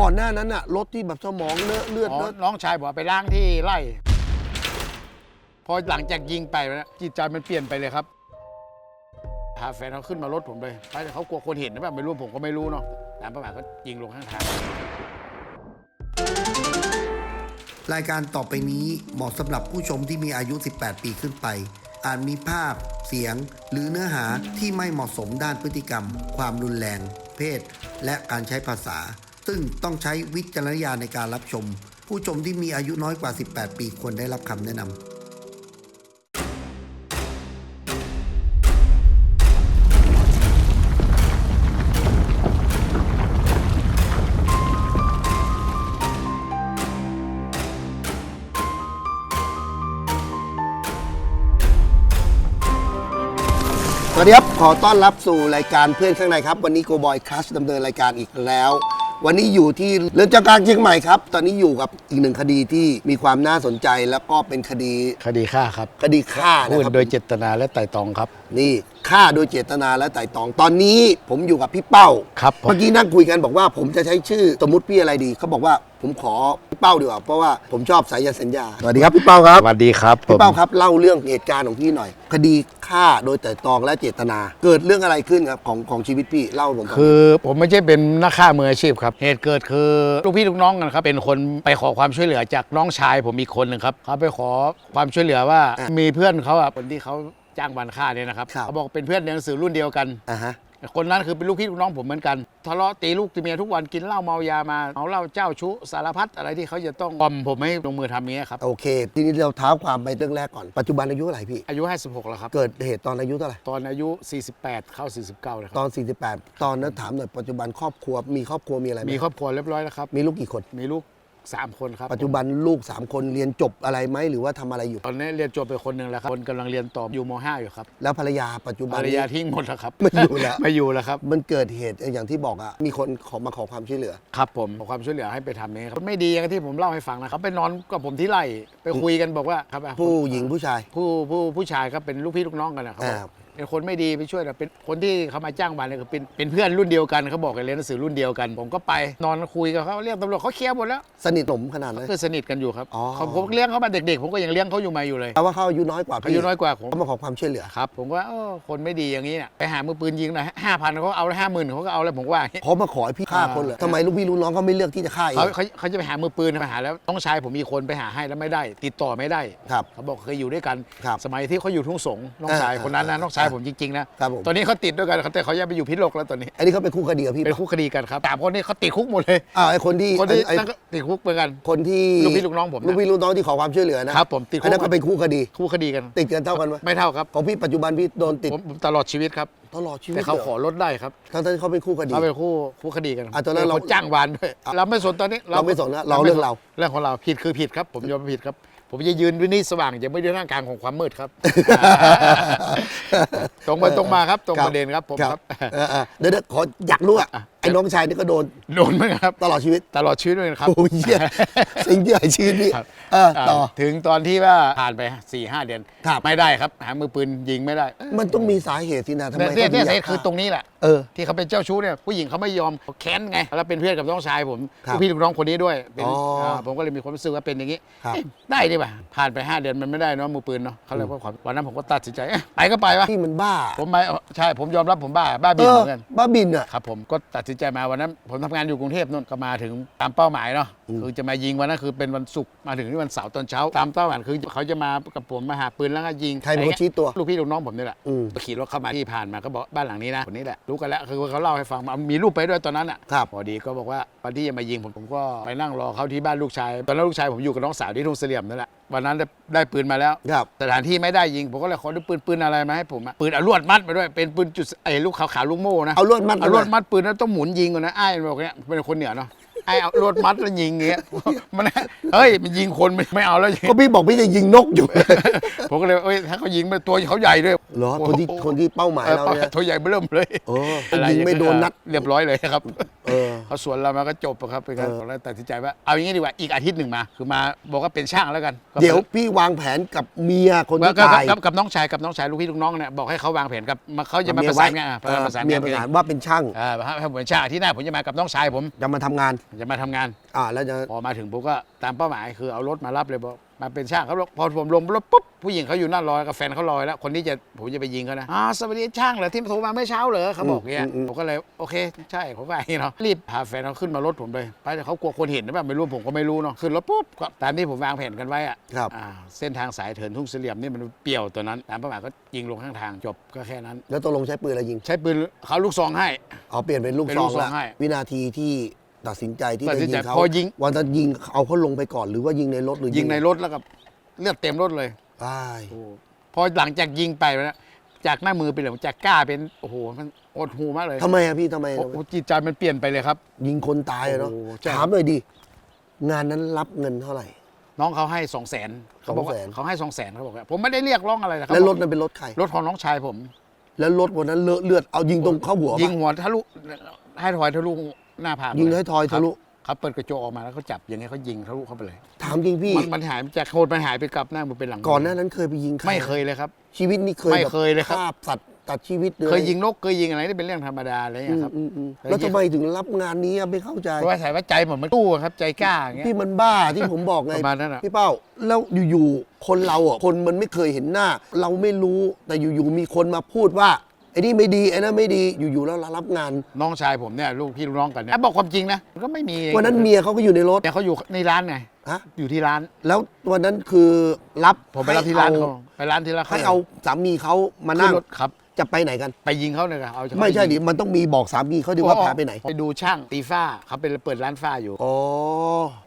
ก่อนหน้านั้นอะรถที่แบบสมองเลอะเลือดอ๋อเลอะน้องชายบอกว่าไปล้างที่ไร่ พอหลังจากยิงไปนะจิตใจมันเปลี่ยนไปเลยครับพาแฟนเขาขึ้นมารถผมเลยเพราะเขากลัวคนเห็นนะแบบไม่รู้ผมก็ไม่รู้เนาะตามประมาทก็ยิงลงข้างทาง รายการต่อไปนี้เหมาะสำหรับผู้ชมที่มีอายุ 18 ปีขึ้นไป อาจมีภาพ เสียง หรือเนื้อหาที่ไม่เหมาะสมด้านพฤติกรรม ความรุนแรง เพศ และการใช้ภาษา ซึ่งต้องใช้วิจารณญาณในการรับชม ผู้ชมที่มีอายุน้อยกว่า 18 ปีควรได้รับคำแนะนำสวัสดีครับ ขอต้อนรับสู่รายการเพื่อนข้างในครับ วันนี้โกบอยคลัสดำเนินรายการอีกแล้ว วันนี้อยู่ที่เรือนจำกลางเชียงใหม่ครับ ตอนนี้อยู่กับอีกหนึ่งคดีที่มีความน่าสนใจแล้วก็เป็นคดีคดีฆ่าครับคดีฆ่าพูนะดครับโดยเจตนาและไตร่ตรองครับ นี่ฆ่าโดยเจตนาและไตร่ตรอง ตอนนี้ผมอยู่กับพี่เป้าครับผม เมื่อกี้นั่งคุยกันบอกว่าผมจะใช้ชื่อสมมติพี่อะไรดีเขาบอกว่า ผมขอพี่เป้าดีกว่าเพราะว่าผมชอบสายยาสัญญาสวัสดีครับพี่เป้าครับสวัสดีครับผพี่มเป้าครับเล่าเรื่องเหตุการณ์ของพี่หน่อย คดีฆ่าโดยแต่ตรองและเจตนา เกิดเรื่องอะไรขึ้นครับของของชีวิตพี่เล่าให้ผมฟังคือผมไม่ใช่เป็นนักฆ่ามืออาชีพครับเหตุเกิดคือลูกพี่ลูกน้องกันครับเป็นคนไปขอความช่วยเหลือจากน้องชายผมอีกคนหนึ่งครับเขาไปขอความช่วยเหลือว่าอะมีเพื่อนเขาอะคนที่เขาจ้างวันฆ่าเนี่ยนะครับครับเขาบอกเป็นเพื่อนเรียนหนังสือรุ่นเดียวกันอ่าฮะ คนนั้นคือเป็นลูกพี่ลูกน้องผมเหมือนกันทะเลาะตีลูกตีเมียทุกวันกินเหล้าเมายามาเอาเหล้าเจ้าชู้สารพัดอะไรที่เขาจะต้องปลอมผมให้ลงมือทำอย่างเงี้ยครับโอเค ทีนี้เราเท้าความไปเรื่องแรกก่อนปัจจุบันอายุเท่าไหร่พี่ อายุ 56 แล้วครับ เกิดเหตุตอนอายุเท่าไหร่ ตอนอายุ 48 เข้า 49แล้วคตรับอน 48 ตอนนั้นถามหน่อยปัจจุบันครอบครัวมีครอบครัวมีอะไรไหมมีครอบครัวเรียบร้อยแล้วครับ มีลูกกี่คน มีลูก 3คนครับปัจจุบันลูก 3 คนเรียนจบอะไรไหมหรือว่าทำอะไรอยู่ ตอนนี้เรียนจบไปคนหนึ่งแล้วครับ คนกำลังเรียนต่ออยู่ม .5 อยู่ครับแล้วภรรยาปัจจุบัภนรรนี้ยาทิ้งหมดแล้วครับไม่อยู่แล้ว ไม่อยู่แล้วครับ มันเกิดเหตุอย่างที่บอกอะมีคนขอมาขอความช่วยเหลือ ครับผมขอความช่วยเหลือให้ไปทำนี้ครับไม่ดีอย่างที่ผมเล่าให้ฟังนะครับไปนอนกับผมที่ไร่ไปคุยกันบอกว่าครับผู้หญิงผู้ชายผู้ผู้ผู้ชายครับเป็นลูกพี่ลูกน้องกันนะครับอ่า เป็นคนไม่ดีไปช่วยแต่เป็นคนที่เขามาจ้างวันเนี่ยคือเป็นเป็นเพื่อนรุ่นเดียวกันเขาบอกกันเรียนหนังสือรุ่นเดียวกัน ผมก็ไปนอนคุยกับเขาเรียกตำรวจเขาเคลียร์หมดแล้วสนิทสนมขนาดนั้น คือสนิทกันอยู่ครับอ๋อ เขาผมเลี้ยงเขามาเด็กๆ ผมก็ยังเลี้ยงเขาอยู่มาอยู่เลยแต่ว่าเขาอายุน้อยกว่าเขาพี่อายุน้อยกว่าผมเขามาขอความช่วยเหลือ ครับ ผมว่าเออคนไม่ดีอย่างนี้เนี่ยไปหามือปืนยิงหน่อยห้าพันเขาเอาห้าหมื่นเขาก็เอาแล้วผมว่าอย่างงี้เขามาขอให้พี่ฆ่าคนเหรอทำไมลูกพี่ลูกน้องเขาไม่เลือกที่จะฆ่าเอเขางเขาเขาจะไปหามือปืนไปหาแล้วต้องชายผมมีคนไปหาให้แล้วไม่ได้ ติดต่อไม่ได้ ครับ เขาบอกเคยอยู่ด้วยกัน ครับสมัยที่เขาอยู่ทุ่งสงน้องชายอ่าคนนั้นนะน้องชายผมจริงๆนะครับผม ตอนนี้เขาติดด้วยกันแต่เขาย้ายไปอยู่พิษโลกแล้วตอนนี้ อันนี้เขาเป็นคู่คดีกับพี่เป็นปะคู่คดีกันครับสามคนนี้เขาติดคุกหมดเลยอ้าวไอ้คนที่คนที่ไอ้นั่นก็ติดคุกเหมือนกัน คนที่ลูกพี่ลูกน้องผมนะลูกพี่ลูกน้องที่ขอความช่วยเหลือนะครับผมติดคุก อันนั้นก็เป็นคู่คดี คู่คดีกัน ติดกันเท่ากันไหมไม่เท่าครับของพี่ปัจจุบันพี่โดนติดผมผมตลอดชีวิตครับ ตลอดชีวิตแต่เขาลยขอลดได้ครับทั้งๆที่เขาเป็นคู่คดีเขาเป็นคู่คู่คดีกันอะตอนนั้นเราป็คจ้างวานด้วย เราไม่สนตอนนี้เราไม่สนนะเราเรื่องเรา เรื่องของเราผิดคือผิดครับ ผมยอมรับผิดครับ ผมจะยืนวินิจสว่างจะไม่ได้ร่างกลางของความมืดครับ ตรงไปตรงมาครับตรงประเด็นครับผมครับ เออเออเดี๋ยวเดี๋ยวขออยากรู้อะอะ ไอ้น้องชายนี่ก็โดนโดนไหมครับ ตลอดชีวิต ตลอดชีวิตเลยนะครับโอ้ยเหี้ยสิ่งที่ใหญ่ชีวิตพี่ครับเออต่ออ่าถึงตอนที่ว่าผ่านไป4ี่ห้าเดือนครับ ไม่ได้ครับ หามือปืนยิงไม่ได้มันต้องมีสาเหตุสินะทำไมเนี่ยเนี่ยขาเนี่ยถึงคือตรงนี้แหละ เออ ที่เขาเป็นเจ้าชู้เนี่ยผู้หญิงเขาไม่ยอมเขาแค้นไงแล้วเป็นเพื่อนกับน้องชายผมครับลูกพี่ลูกน้องคนนี้ด้วยเป็นอ๋ออ่าผมก็เลยมีความรู้สึกว่าเป็นอย่างนี้ครับเอ๊ะได้ดีป่ะผ่านไป 5 เดือนมันไม่ได้เนาะมือปืนเนาะเขาเลยว่าความวันนั้นผมก็ตัดสินใจเอ๊ะไปก็ไปวะพี่มันบ้าผมไปใช่ผมยอมรับผมบ้าบ้าเอบินอเหมือนกันบ้าบินอะ ครับผมก็ตัดสินใจมาวันนั้น ผมทำงานอยู่กรุงเทพนู่นก็มาถึงตามเป้าหมายเนาะคือจะมายิงวันนั้นคือเป็นวันศุกร์มาถึงที่วันเสาร์ตอนเช้า ตามเป้าหมายคือเขาจะมากับผมมาหาปืนแล้วก็ยิงใครเป็นคนชี้ตัว ลูกพี่ลูกน้องผมนี่แหละอืมขี่รถเข้ามาที่ผ่านมาก็บอกบ้านหลังนี้นะคนนี้แหละรู้กันแล้วคือเขาเล่าให้ฟังมามีรูปไปด้วยตอนนั้นอะครับพอดีก็บอกว่าวันที่จะมายิงผมผมก็ไปนั่งรอเขาที่บ้านลูกชายตอนนั้นลูกชายผมอยู่กับน้องสาวที่ทุ่งเสลี่ยมนั่นแหละ วันนั้นได้ได้ปืนมาแล้วครับ สถานที่ไม่ได้ยิง ผมก็เลยขอดูปืนปืนอะไรมาให้ผมอะปืนเอาลวดมัดมาด้วยเป็นปืนจุดไอ้ลูกขาวๆลูกโม่นะเอาลวดมัดเอาลวดมัดปืนแล้วต้องหมุนยิงก่อนนะไอ้ายมันบอกเนี้ยเป็นคนเหนือเนาะไอ้เอาลวดมัดแล้วยิงอย่างเงี้ยมันเฮ้ยมันยิงคนไม่ไม่เอาแล้วยิงก็พี่บอกพี่จะยิงนกอยู่ ผมก็เลยเอ้ยถ้าเขายิงมันตัวเขาใหญ่ด้วยเหรอคนที่คนที่เป้าหมายเราเนี่ยตัวใหญ่เบิ่มเลยเออยิงไม่โดนนัด เรียบร้อยเลยครับ เออ เขาสวนเรามาก็จบอะครับไปกันเออแล้วตัดสินใจว่าเอาอย่างนี้ดีกว่าอีกอาทิตย์หนึ่งมา คือมาบอกว่าเป็นช่างแล้วกันก็เดี๋ยวพี่วางแผนกับเมียคนกับที่กับตายกับกับน้องชายกับน้องชายลูกพี่ลูกน้องเนี่ยบอกให้เขาวางแผนกับมาเขาจะมาเมีปยระไว้สานงานอะเออประสานเมียงานประสานว่าเป็นช่างเออให้ให้ผมเป็นช่างอาที่หน้าผมจะมากับน้องชายผมจะมาทำงานจะมาทำงานอ่าแล้วจะพอมาถึงผมก็ตามเป้าหมายคือเอารถมารับเลยบอก มาเป็นช่างเขาบอกพอผมลงรถปุ๊บผู้หญิงเขาอยู่หน้ารอกับแฟนเขารอแล้ว คนที่จะผมจะไปยิงเขานะอ๋อสวัสดีช่างเหรอที่โทรมาเมื่อเช้าเหรอเขาบอกเงี้ยผมก็เลยโอเค ใช่ผมว่าอย่างนี้เนาะรีบพาแฟนเขาขึ้นมารถผมเลยไปแต่เขากลัวคนเห็นนะแบบไม่รู้ผมก็ไม่รู้เนาะขึ้นรถปุ๊บก็ตามที่ผมวางแผนกันไว้อะครับอ่าเส้นทางสายเถินทุ่งเสลี่ยมนี่มันเปี่ยวตัวนั้นตามเป้าหมายก็ยิงลงข้างทางจบก็แค่นั้น แล้วตกลงใช้ปืนอะไรยิง ใช้ปืนเขาลูกซองให้เอาเปลี่ยนเป็นลูกเป็นซลูองกซองแล้วให้วินาทีที่ ตัดสินใจที่ตัดจะสินยิใจงเขาพอยิง วันนั้นยิงเอาเขาลงไปก่อนหรือว่ายิงในรถหรือยิงในรถแล้วก็เลือดเต็มรถเลยอ้ายพอหลังจากยิงไปแล้วจากหน้ามือเป็นเหลืองจากกล้าเป็นโอ้โหมันอดหูมากเลยทำไมอะพี่ทำไมโอ้โหจิตใจมันเปลี่ยนไปเลยครับ ยิงคนตายอะเนาะโอ้โหใช่ถามหน่อยดิงานนั้นรับเงินเท่าไหร่ น้องเขาให้สองแสนเขาบอกว่า200,000เขาให้สองแสนเขาบอกว่าผมไม่ได้เรียกร้องอะไรนะครัแล้วรถนั้นเป็นรถใครรถของน้องชายผม แล้วรถวันนั้นเลอะเลือดเอายิงตรงเข้าหัวปะยิงหัวทะลุให้ถอยทะลุ หน้าผากยิงให้ทอยทะลุครับเขาเปิดกระจกออกมาแล้วเขาจับอย่างเงี้ยเขายิงทะลุเข้าไปเลย ถามจริงพี่ มันมันหายจากโคตรมันหายไปกับหน้ามันเป็นหลังก่อนหน้านั้นเคยไปยิงใครไม่เคยเลยครับ ชีวิตนี้เคยไม่แบบเคยเลยครับ ฆ่าสัตว์ตัดชีวิตเลยเคยยิงนกเคยยิงอะไรที่เป็นเรื่องธรรมดาอะไรอย่างอืเงี้ยมครับ อืมอืมเคยยิงแล้วทำไมถึงรับงานนี้อะไม่เข้าใจ เพราะว่าสายว่าใจผมมันตู้อะครับใจกล้าอย่างเงี้ย พี่มันบ้าที่ผมบอกไงประมาณนั้นอะ พี่เป้าแล้วอยู่ๆคนเราอะคนมันไม่เคยเห็นหน้า เราไม่รู้แต่อยู่ๆมีคนมาพูดว่า ไอ้นี่ไม่ดีไอ้นั่นไม่ดีอยู่ๆแล้วเรารับงาน น้องชายผมเนี่ยลูกพี่ลูกน้องกันเนี่ยบอกความจริงนะมันก็ไม่มีวันนั้นเมียเขาก็อยู่ในรถเนี่ยเขาอยู่ในร้านไงฮะอยู่ที่ร้าน แล้ววันนั้นคือรับผมไปรับที่ร้านให้เขาไป ร้านที่ร้านให้เอาสามีเขามาขึ้นั่นงรถครับ จะไปไหนกัน ไปยิงเขาเลยครับเอาเฉพาะไม่ใช่ดิยิงมันต้องมีบอกสามีเขาดิว่าพาไปไหน ไปดูช่างตีฝ้าเขาเป็นเปิดร้านฝ้าอยู่อ๋อ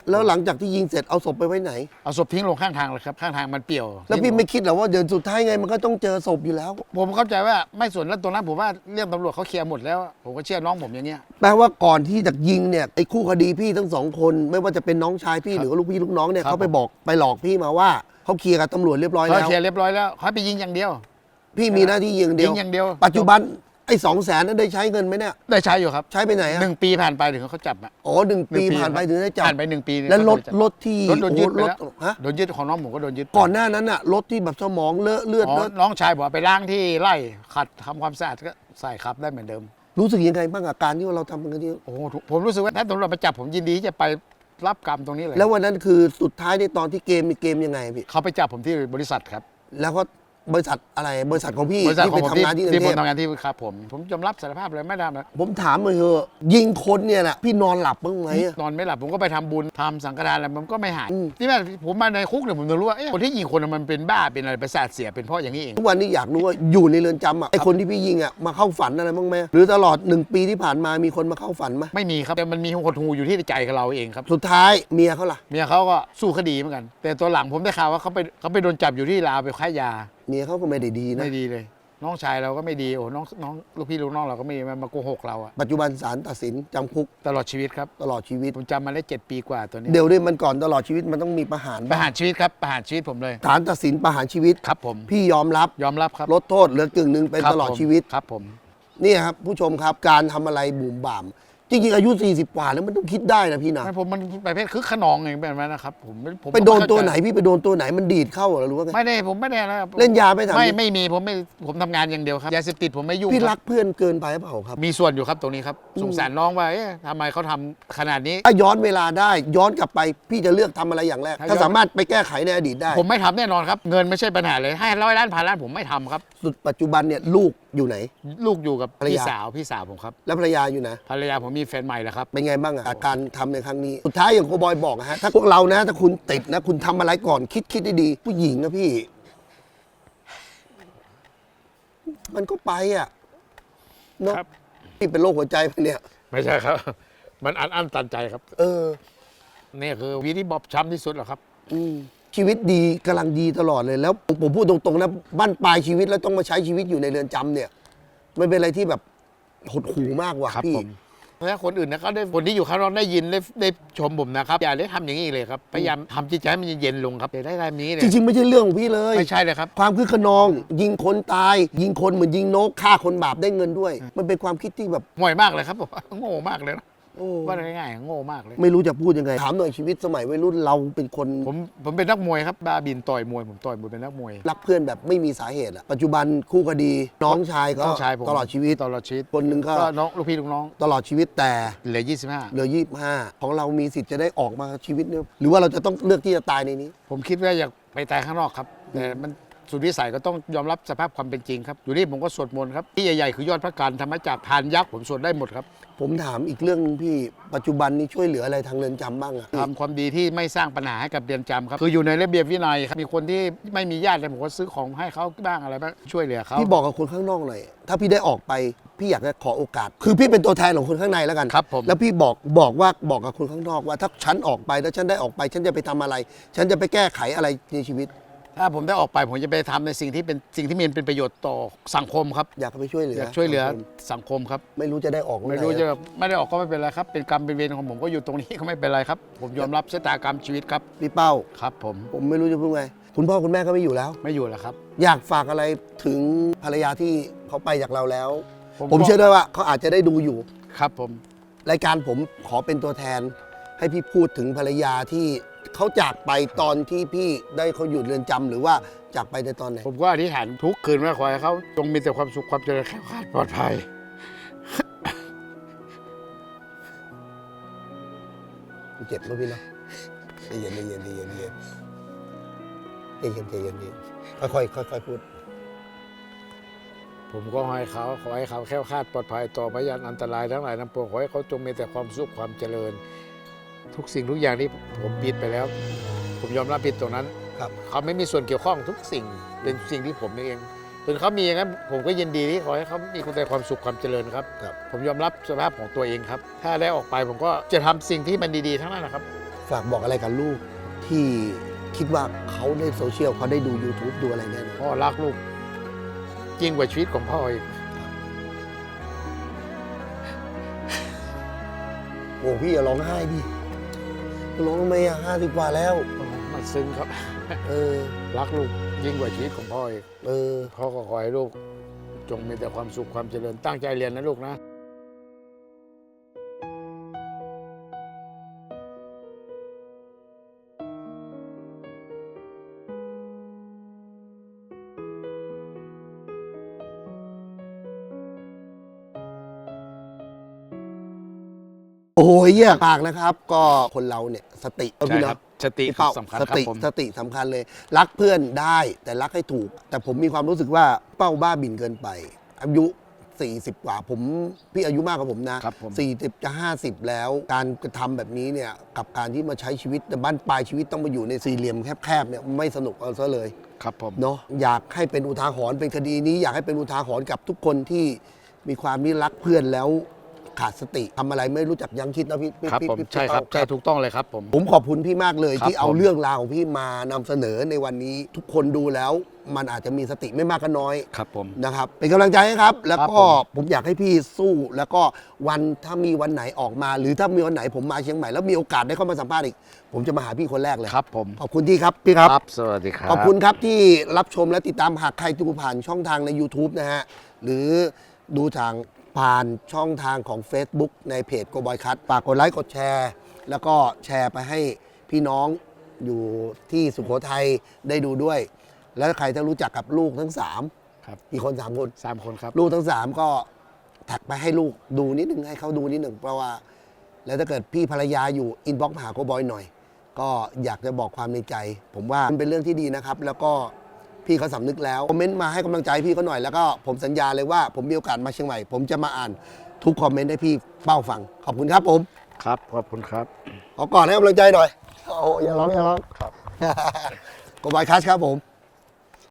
แล้วหลังจากที่ยิงเสร็จเอาศพไปไว้ไหน เอาศพทิ้งลงข้างทางเลยครับข้างทางมันเปี่ยว แล้วพี่ไม่คิดเหรอว่าเดินสุดท้ายไงมันก็ต้องเจอศพอยู่แล้ว ผมเข้าใจว่าไม่ส่วนแล้วตรงนั้นผมว่าเรื่องตำรวจเขาเคลียร์หมดแล้ว ผมก็เชื่อน้องผมอย่างเงี้ยแปลว่าก่อนที่จะยิงเนี่ยไอ้คู่คดีพี่ทั้งสองคน ไม่ว่าจะเป็นน้องชายพี่หรือว่าลูกพี่ลูกน้องเนี่ยครับเขาไปบอกไปหลอกพี่มาว่า เขาเคลียร์กับตำรวจเรียบร้อยเขาแล้ว เคลียร์เรียบร้อยแล้วเขาให้ไปยิงอย่างเดียว พี่มีหน้าที่ยิงเดียิยว งอย่างเดียว ปัจจุบันไอ้สองแสนนั้นได้ใช้เงินไหมเนี่ย ได้ใช้อยู่ครับใช้ไปไหนอะหนึ่งปีผ่านไปถึงเขาจับอะ อ๋อหนึ่งปีหนึ่งผ่านไปถึงได้จับผ่านไปหนึ่งปีแล้วรถเขาถึงจะจับ รถที่รถโดนยึดไปโอ้รถแล้วฮะโดนยึดของน้องผมก็โดนยึดก่อนหน้านั้นอะรถที่แบบสมองเลอะเลือดอ๋อเลอะน้องชายบอกว่าไปล้างที่ไร่ขัดทำความสะอาดก็ใส่ครับได้เหมือนเดิมรู้สึกยังไงบ้างอาการที่ว่าเราทำกันที่โอ้โหผมรู้สึกว่าถ้าตำรวจมาจับผมยินดีที่จะไป รับกรรมตรงนี้เลยแล้ววันนั้นคือสุดท้ายในตอนที่เกมมีเกมยังไงพี่เขาไปจับผมที่บริษัทครับ แล้วก็ บริษัทอะไรบริษัทของพี่บริษัทที่ของไปผมทำที่งานที่กรุที่งผเทมพทำงานที่ครับผม ผมยอมรับสารภาพเลยไม่ได้นะผมถามมาเถอะยิงคนเนี่ยแหละพี่นอนหลับบ้างไหมอะ นอนไม่หลับผมก็ไปทำบุญทำสังฆทานอะไรมันก็ไม่หายอืมที่แม่ผมมาในคุกเนี่ยผมถึงรู้ว่าเอ๊ะคนที่ยิงคนน่ะมันเป็นบ้าเป็นอะไรประสาทเสียเป็นเพราะอย่างนี้เอง ทุกวันนี้อยากรู้ว่าอยู่ในเรือนจำอะไอคนที่พี่ยิงอะมาเข้าฝันอะไรบ้างไหมหรือตลอดหนึ่งปีที่ผ่านมามีคนมาเข้าฝันไหมไม่มีครับแต่มันมีคนหูอยู่ที่ใจของเราเองครับ สุดท้ายเมียเขาล่ะ เมียเขาก็สู้คดีเหมือนกัน แต่ตัวหลังผมได้ข่าวว่าเขาไปเขาไปโดนจับอยู่ที่ลาวไปค้ายา เมียเขาก็ไม่ได้ดีนะ ไม่ดีเลย น้องชายเราก็ไม่ดีโอ้น้องน้องลูกพี่ลูกน้องเราก็ไม่ดีมามาโกหกเราอะปัจจุบันศาลตัดสินจำคุกตลอดชีวิตครับ ตลอดชีวิต ผมจำมาได้เจ็ดปีกว่าตัวนี้เดี๋ยวด้วยมันก่อนตลอดชีวิตมันต้องมีประหารประหารชีวิตครับประหารชีวิตผมเลย ศาลตัดสินประหารชีวิต ครับผม พี่ยอมรับยอมรับครับลดโทษเหลือกึ่งหนึ่งเป็นครับตลอดผมชีวิต ครับผม นี่ครับผู้ชมครับการทำอะไรบุ่มบ่าม จริงๆอายุ 40 กว่าแล้วมันต้องคิดได้นะพี่นะไม่ผมมันประเภทคึกขนองอย่างแบบนั้นนะครับผมม่ผมไปโดนม่เข้าใจตัวไหนพี่ไปโดนตัวไหนมันดีดเข้าเหรอหรือว่าไงไม่ได้ผมไม่ได้นะครับเล่นยาไม่ทำไม่ไม่มีผมไม่ผมทำงานอย่างเดียวครับยาเสพติดผมไม่ยุ่งพี่ครัรักเพื่อนเกินไปหรือเปล่าครับ มีส่วนอยู่ครับตรงนี้ครับสงสารน้องว่าเอ๊ะทำไมเขาทำขนาดนี้ถ้าย้อนเวลาได้ย้อนกลับไปพี่จะเลือกทำอะไรอย่างแรกถ้าย้อนถ้าสามารถไปแก้ไขในอดีตได้ ผมไม่ทำแน่นอนครับเงินไม่ใช่ปัญหาเลยให้ร้อยล้านพันล้านผมไม่ทำครับสุดปัจจุบันเนี่ยลูก อยู่ไหน ลูกอยู่กับภรรพี่ยา สาวพี่สาวผมครับแล้วภรรยาอยู่นะ ภรรยาผมมีแฟนใหม่แล้วครับ เป็นไงบ้างอะการทำในครั้งนี้ สุดท้ายอย่างโคบอยบอกอะฮะ ถ้าพวกเรานะ ถ้าคุณติดนะ คุณทำอะไรก่อนคิดคิดได้ดี ผู้หญิงนะพี่ มันก็ไปอะเนาะครับ พี่เป็นโรคหัวใจปะเนี่ย ไม่ใช่ครับ มันอันอั้นตันใจครับ เออ นี่คือวีที่บอบช้ำที่สุดหรอครับ อืม ชีวิตดีกำลังดีตลอดเลยแล้วผมผมพูดตรงๆนะบ้านปลายชีวิตแล้วต้องมาใช้ชีวิตอยู่ในเรือนจำเนี่ย มันเป็นอะไรที่แบบหดหู่มากว่ะครับพี่ ผมถ้าคนอื่นนะเขาได้คนที่อยู่ข้างนอกได้ยินได้ได้ชมผมนะครับ อย่าได้ทำอย่างนี้เลยครับ พยายามทำจิตใจให้มันเย็นลงครับอย่าได้ทำอย่างนี้เลจยริงๆ ไม่ใช่เรื่องของพี่เลย ไม่ใช่เลยครับ ความคึกขนอง ยิงคนตาย ยิงคนเหมือนยิงนกฆ่าคนบาปได้เงินด้วย มันเป็นความคิดที่แบบ ห่วยมากเลยครับผมโง่มากเลยนะ โอ้ว่าง่ายๆโง่มากเลย ไม่รู้จะพูดยังไง ถามหน่อยชีวิตสมัยวัยรุ่นเราเป็นคนผมผมเป็นนักมวยครับบ้าบินต่อยมวยผมต่อยมวยเป็นนักมวย รักเพื่อนแบบไม่มีสาเหตุอะปัจจุบันคู่คดีน้องชายก็น้องชายผม ตลอดชีวิตตลอดชีวิตคนหนึ่งก็ก็น้องลูกพี่ลูกน้องตลอดชีวิตแต่เหลือ25เหลือยี่ห้าของเรามีสิทธิ์จะได้ออกมาชีวิตเนี่ยหรือว่าเราจะต้องเลือกที่จะตายในนี้ผมคิดว่าอยากไปตายข้างนอกครับ แต่มัน สุดวิสัยก็ต้องยอมรับสภาพความเป็นจริงครับ อยู่นี่ผมก็สวดมนต์ครับที่ใหญ่ๆคือยอดพระการธรรมจากรพานยักษ์ผมสวดได้หมดครับผมถามอีกเรื่องหนึงพี่ปัจจุบันนี้ช่วยเหลืออะไรทางเรือนจำบ้างอะทำความดีที่ไม่สร้างปัญหาให้กับเรือนจำครับคืออยู่ในระเบียบวินัยครับมีคนที่ไม่มีญาติเลยผมก็ซื้อของให้เขาบ้างอะไรบ้างช่วยเหลือเขาพี่บอกกับคนข้างนอกหน่อยถ้าพี่ได้ออกไปพี่อยากจะขอโอกาส คือพี่เป็นตัวแทนของคนข้างในแล้วกันครับผมแล้วพี่บอกบอกว่าบอกกับคนข้างนอกว่าถ้าฉันออกไปแล้วฉันได้ออกไป ฉันจะไปทำอะไร ฉันจะไปแก้ไขอะไรในชีวิต ถ้าผมได้ออกไปผมจะไปทำในสิ่งที่เป็นสิ่งที่มีเป็นประโยชน์ต่อสังคมครับ อยากไปช่วยเหลืออยากช่วยเหลือสังคมครับ ไม่รู้จะได้ออกเอไม่หรู้จะไม่ได้ออกก็ไม่เป็นไรครับ เป็นกรรมเป็นเวรของผมก็อยู่ตรงนี้ก็ไม่เป็นไรครับ ผมยอมรับชะตากรรมชีวิตครับพี่เป้าครับ ผมผมไม่รู้จะพูดไงคุณพ่อคุณแม่ก็ไม่อยู่แล้ว ไม่อยู่แล้วครับ อยากฝากอะไรถึงภรรยาที่เขาไปจากเราแล้ว ผมผมก็เชื่อด้วยว่าเขาอาจจะได้ดูอยู่ครับผมรายการผมขอเป็นตัวแทนให้พี่พูดถึงภรรยาที่ เขาจากไปตอนที่พี่ได้เขาอยู่เรือนจำหรือว่าจากไปในตอนไหน ผมก็อธิษฐานทุกคืนว่าขอให้เขาจงมีแต่ความสุขความเจริญแคล้วคลาดปลอดภัย เจ็บไหมพี่เนาะใจเย็นใจเย็นใจเย็นใจเย็นใจเย็นใจเย็นใจเย็นค่อยๆค่อยๆพูด ผมก็ให้เขาขอให้เขาแคล้วคลาดปลอดภัยต่อพยานอันตรายทั้งหลายทั้งปวงขอให้เขาจงมีแต่ความสุขความเจริญ ทุกสิ่งทุกอย่างที่ผมผิดไปแล้ว ผมยอมรับผิดตรงนั้นครับ เขาไม่มีส่วนเกี่ยวข้องทุกสิ่งเป็นสิ่งที่ผมเองถึงเขามีอย่างนั้นผมก็ยินดีที่ขอให้เขามีแต่ความสุขความเจริญครับครับ ผมยอมรับสภาพของตัวเองครับ ถ้าได้ออกไปผมก็จะทำสิ่งที่มันดีๆทั้งนั้นนะครับ ฝากบอกอะไรกับลูกที่คิดว่าเขาในโซเชียลเขาได้ดู YouTube ดูอะไรแน่นอนพ่อรักลูกยิ่งกว่าชีวิตของพ่ออีก โอ้พี่อย่าร้องไห้ดิ ร้องทำไมอะห้าสิบกว่าแล้วโอ้มันซึ้งครับ เออ รักลูกยิ่งกว่าชีวิตของพ่ออีกเออ พ่อก็ขอให้ลูก จงมีแต่ความสุขความเจริญตั้งใจเรียนนะลูกนะ โอ้ยเหี้ยปากนะครับ ก็คนเราเนี่ยสติเออพี่ใช่คเนาะรับสติพี่เป้าสำคัญสครับติผมสติสำคัญเลย รักเพื่อนได้แต่รักให้ถูก แต่ผมมีความรู้สึกว่าเป้าบ้าบินเกินไป อายุ 40 กว่าผมพี่อายุมากกว่าผมนะ ครับผม 40จะ50 แล้วการกระทำแบบนี้เนี่ยกับการที่มาใช้ชีวิตแต่บ้านปลายชีวิตต้องมาอยู่ในสี่เหลี่ยมแคบๆเนี่ยไม่สนุกเอาซะเลย ครับผม เนาะอยากให้เป็นอุทาหรณ์เป็นคดีนี้ อยากให้เป็นอุทาหรณ์กับทุกคนที่มีความนี่รักเพื่อนแล้ว ขาดสติทำอะไรไม่รู้จักยั้งคิดนะพี่พี่ครับพี่ผมพี่ใช่ครับเป้าใช่ถูกต้องเลยครับผม ผมขอบคุณพี่มากเลยครับที่เอาผม เรื่องราวของพี่มานำเสนอในวันนี้ ทุกคนดูแล้ว มันอาจจะมีสติไม่มากก็น้อย ครับผม นะครับเป็นกำลังใจให้ครับ แล้วครับก็ผมผมอยากให้พี่สู้ แล้วก็วันถ้ามีวันไหนออกมา หรือถ้ามีวันไหนผมมาเชียงใหม่แล้วมีโอกาสได้เข้ามาสัมภาษณ์อีก ผมจะมาหาพี่คนแรกเลยครับผม ขอบคุณที่ครับพี่ครับ สวัสดีครับ ขอบคุณครับที่รับชมและติดตามหากใครดูผ่านช่องทางใน YouTube นะฮะ หรือดูทาง ผ่านช่องทางของ Facebook ในเพจโกบอยคัทฝากกดไลค์กดแชร์ แล้วก็แชร์ไปให้พี่น้องอยู่ที่สุโขทัยได้ดูด้วย แล้วใครถ้ารู้จักกับลูกทั้ง3ครับมีคน3คน สามคนครับ ลูกทั้ง3ก็แท็กไปให้ลูกดูนิดหนึ่งให้เขาดูนิดหนึ่งเพราะว่า แล้วถ้าเกิดพี่ภรรยาอยู่อินบ็อกซ์หาโกบอยหน่อย ก็อยากจะบอกความในใจ ผมว่ามันเป็นเรื่องที่ดีนะครับ แล้วก็ พี่เขาสำนึกแล้วคอมเมนต์มาให้กำลังใจพี่เขาหน่อยแล้วก็ผมสัญญาเลยว่าผมมีโอกาสมาเชียงใหม่ ผมจะมาอ่านทุกคอมเมนต์ให้พี่เป้าฟัง ขอบคุณครับผมครับขอบคุณครับขอก่อนให้กำลังใจหน่อยโอ้อย่าร้องอย่าร้องครับโกบอยคัสครับผม